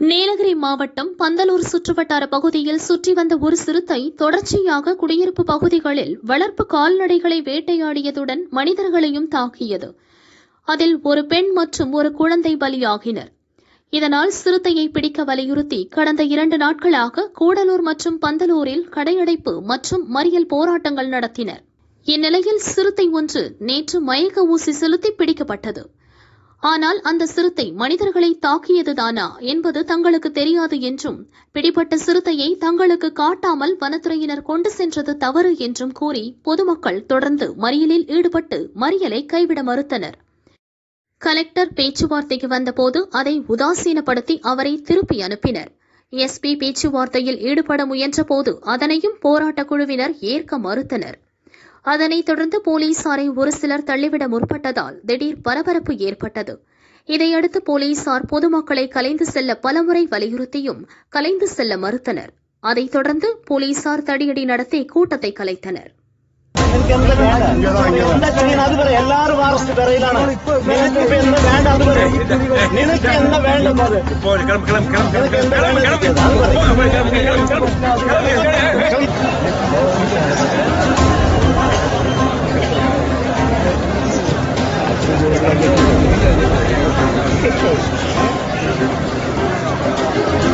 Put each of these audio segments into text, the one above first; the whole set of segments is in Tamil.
நீலகிரி மாவட்டம் பந்தலூர் சுற்றுவட்டார பகுதியில் சுற்றி வந்த ஒரு சிறுத்தை தொடர்ச்சியாக குடியிருப்பு பகுதிகளில் வளர்ப்பு கால்நடைகளை வேட்டையாடியதுடன் மனிதர்களையும் தாக்கியது. அதில் ஒரு பெண் மற்றும் ஒரு குழந்தை பலியாகினர். இதனால் சிறுத்தையை பிடிக்க வலியுறுத்தி கடந்த இரண்டு நாட்களாக கூடலூர் மற்றும் பந்தலூரில் கடையடைப்பு மற்றும் மறியல் போராட்டங்கள் நடத்தினர். இந்நிலையில் சிறுத்தை ஒன்று நேற்று மயக்க ஊசி செலுத்தி பிடிக்கப்பட்டது. ஆனால் அந்த சிறுத்தை மனிதர்களை தாக்கியதுதானா என்பது தங்களுக்கு தெரியாது என்றும் பிடிபட்ட சிறுத்தையை தங்களுக்கு காட்டாமல் வனத்துறையினர் கொண்டு சென்றது தவறு என்றும் கூறி பொதுமக்கள் தொடர்ந்து மறியலில் ஈடுபட்டு மறியலை கைவிட மறுத்தனர். கலெக்டர் பேச்சுவார்த்தைக்கு வந்தபோது அதை உதாசீனப்படுத்தி அவரை திருப்பி அனுப்பினர். எஸ்பி பேச்சுவார்த்தையில் ஈடுபட முயன்றபோது அதனையும் போராட்டக் குழுவினர் ஏற்க மறுத்தனர். அதனைத் தொடர்ந்து போலீசாரை ஒரு சிலர் தள்ளிவிட முற்பட்டதால் திடீர் பரபரப்பு ஏற்பட்டது இதையடுத்து போலீசார் பொதுமக்களை கலைந்து செல்ல பலமுறை வலியுறுத்தியும் கலைந்து செல்ல மறுத்தனர் அதைத் தொடர்ந்து போலீசார் தடியடி நடத்தி கூட்டத்தை கலைத்தனர் നിനക്ക് എന്താ വേണ്ട എന്താ ചെയ്യണം അത് പറ എല്ലാരും അറസ്റ്റ് പെറയിലാണ് നിനക്ക് ഇപ്പൊ എന്താ വേണ്ട അത് പറ നിനക്ക് എന്താ വേണ്ടത് അത് போடு, Thank you.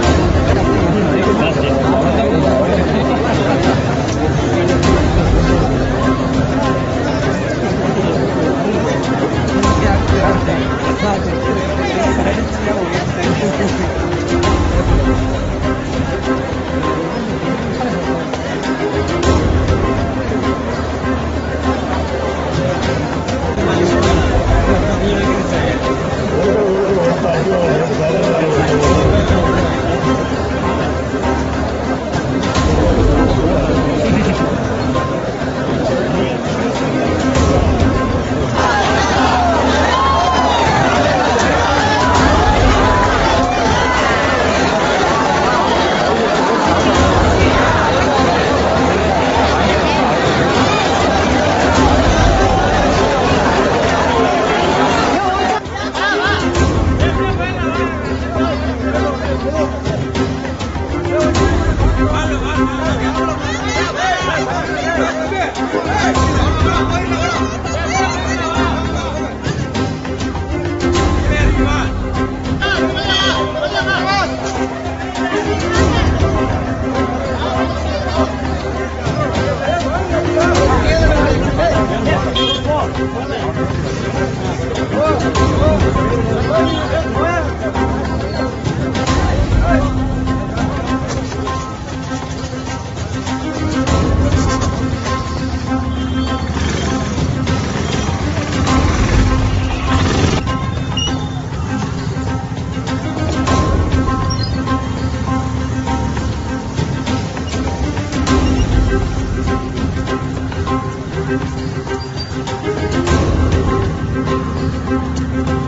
Thank you.